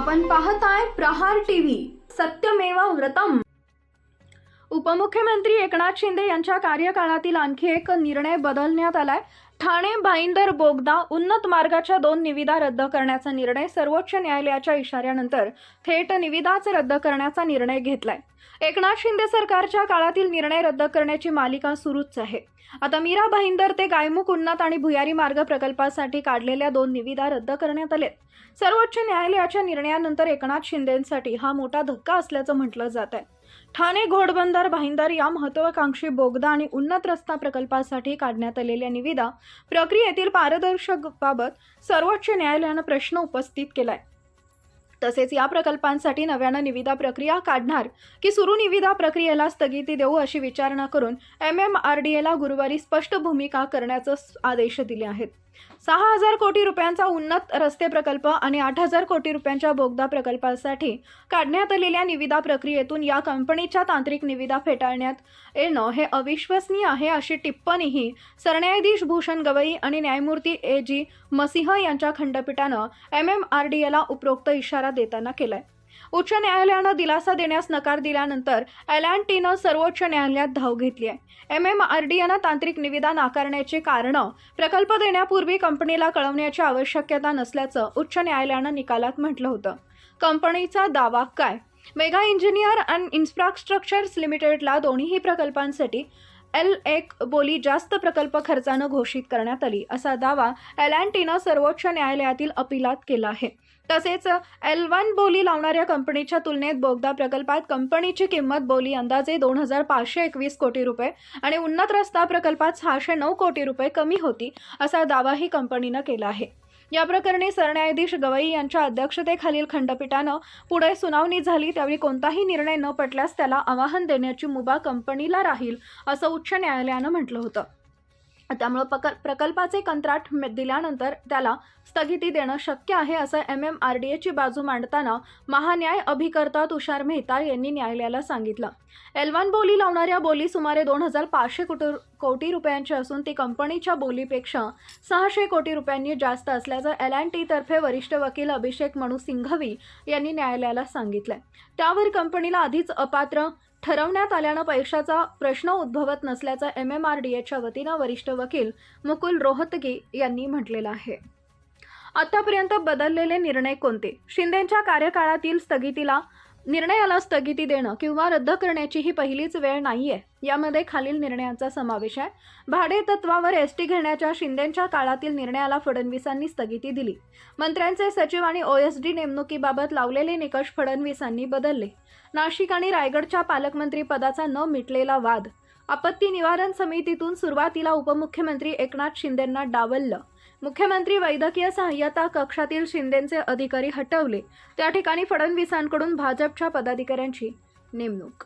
आपण आहे प्रहार टीव्ही. सत्यमेवा व्रतम. उपमुख्यमंत्री एकनाथ शिंदे यांच्या कार्यकाळातील आणखी एक निर्णय बदलण्यात आलाय. ठाणे भाईंदर बोगदा उन्नत मार्गाच्या दोन निविदा रद्द करण्याचा निर्णय सर्वोच्च न्यायालयाच्या इशाऱ्यानंतर थेट निविदाच रद्द करण्याचा निर्णय घेतलाय. एकनाथ शिंदे सरकारच्या काळातील निर्णय रद्द करण्याची मालिका सुरूच आहे. आता मीरा भाईंदर ते गायमुख उन्नत आणि भुयारी मार्ग प्रकल्पासाठी काढलेल्या दोन निविदा रद्द करण्यात आलेत. सर्वोच्च न्यायालयाच्या निर्णयानंतर एकनाथ शिंदेंसाठी हा मोठा धक्का असल्याचं म्हटलं जात आहे. ठाणे घोडबंदर भाईंदर या महत्वाकांक्षी बोगदा आणि उन्नत रस्ता प्रकल्पासाठी काढण्यात आलेल्या निविदा प्रक्रियेतील पारदर्शक बाबत सर्वोच्च न्यायालयानं प्रश्न उपस्थित केलाय. तसेच या प्रकल्पांसाठी नव्यानं निविदा प्रक्रिया काढणार की सुरू निविदा प्रक्रियेला स्थगिती देऊ अशी विचारणा करून एम एम आर डी एला गुरुवारी स्पष्ट भूमिका करण्याचे आदेश दिले आहेत. सहा हजार कोटी रुपयांचा उन्नत रस्ते प्रकल्प आणि आठ हजार कोटी रुपयांच्या बोगदा प्रकल्पासाठी काढण्यात आलेल्या निविदा प्रक्रियेतून या कंपनीच्या तांत्रिक निविदा फेटाळण्यात येणं हे अविश्वसनीय आहे अशी टिप्पणीही सरन्यायाधीश भूषण गवई आणि न्यायमूर्ती ए जी मसिंह यांच्या खंडपीठानं एम एम आर डी एला उपरोक्त इशारा देताना केलाय. उच्च न्यायालयानं दिलासा देण्यास नकार दिल्यानंतर एल अँड टीनं सर्वोच्च न्यायालयात धाव घेतली आहे. एम एम आर डी यानं तांत्रिक निविदा नाकारण्याचे कारणं प्रकल्प देण्यापूर्वी कंपनीला कळवण्याची आवश्यकता नसल्याचं उच्च न्यायालयानं निकालात म्हटलं होतं. कंपनीचा दावा काय? मेगा इंजिनियर अँड इन्फ्रास्ट्रक्चर्स लिमिटेडला दोन्हीही प्रकल्पांसाठी एल एक बोली जास्त प्रकल्प खर्चानं घोषित करण्यात आली असा दावा एल अँड टीनं सर्वोच्च न्यायालयातील अपिलात केला आहे. तसेच एल वन बोली लावणाऱ्या कंपनीच्या तुलनेत बोगदा प्रकल्पात कंपनीची किंमत बोली अंदाजे दोन हजार पाचशे एकवीस कोटी रुपये आणि उन्नत रस्ता प्रकल्पात सहाशे नऊ कोटी रुपये कमी होती असा दावाही कंपनीनं केला आहे. या प्रकरणी सरन्यायाधीश गवई यांच्या अध्यक्षतेखालील खंडपीठानं पुढे सुनावणी झाली त्यावेळी कोणताही निर्णय न पटल्यास त्याला आवाहन देण्याची मुभा कंपनीला राहील असं उच्च न्यायालयानं म्हटलं होतं. त्यामुळं पक प्रकल्पाचे कंत्राट म- दिल्यानंतर त्याला स्थगिती देणं शक्य आहे असं एम एम आर डी एची बाजू मांडताना महान्याय अभिकर्ता तुषार मेहता यांनी न्यायालयाला सांगितलं. एल बोली लावणाऱ्या बोली सुमारे दोन हजार पाचशे कोटी कोटी रुपयांची असून ती कंपनीच्या बोलीपेक्षा सहाशे कोटी रुपयांनी जास्त असल्याचं एल अँड टी तर्फे वरिष्ठ वकील अभिषेक मनु सिंघवी यांनी न्यायालयाला सांगितलं त्यावर कंपनीला आधीच अपात्र ठरवण्यात आल्यानं पैशाचा प्रश्न उद्भवत नसल्याचं एम एम आर डी एच्या वतीनं वरिष्ठ वकील मुकुल रोहतगी यांनी म्हटलेलं आहे. आतापर्यंत बदललेले निर्णय कोणते? शिंदेच्या कार्यकाळातील स्थगितीला निर्णयाला स्थगिती देणं किंवा रद्द करण्याची ही पहिलीच वेळ नाहीये. यामध्ये खालील निर्णयांचा समावेश आहे. भाडे तत्वावर एस टी घेण्याच्या शिंदेच्या काळातील निर्णयाला फडणवीसांनी स्थगिती दिली. मंत्र्यांचे सचिव आणि ओ एस डी नेमणुकीबाबत लावलेले निकष फडणवीसांनी बदलले. नाशिक आणि रायगडच्या पालकमंत्री पदाचा न मिटलेला वाद. आपत्ती निवारण समितीतून सुरुवातीला उपमुख्यमंत्री एकनाथ शिंदेंना डावललं. मुख्यमंत्री वैद्यकीय सहाय्यता कक्षातील शिंदेंचे अधिकारी हटवले. त्या ठिकाणी फडणवीसांकडून भाजपच्या पदाधिकाऱ्यांची नेमणूक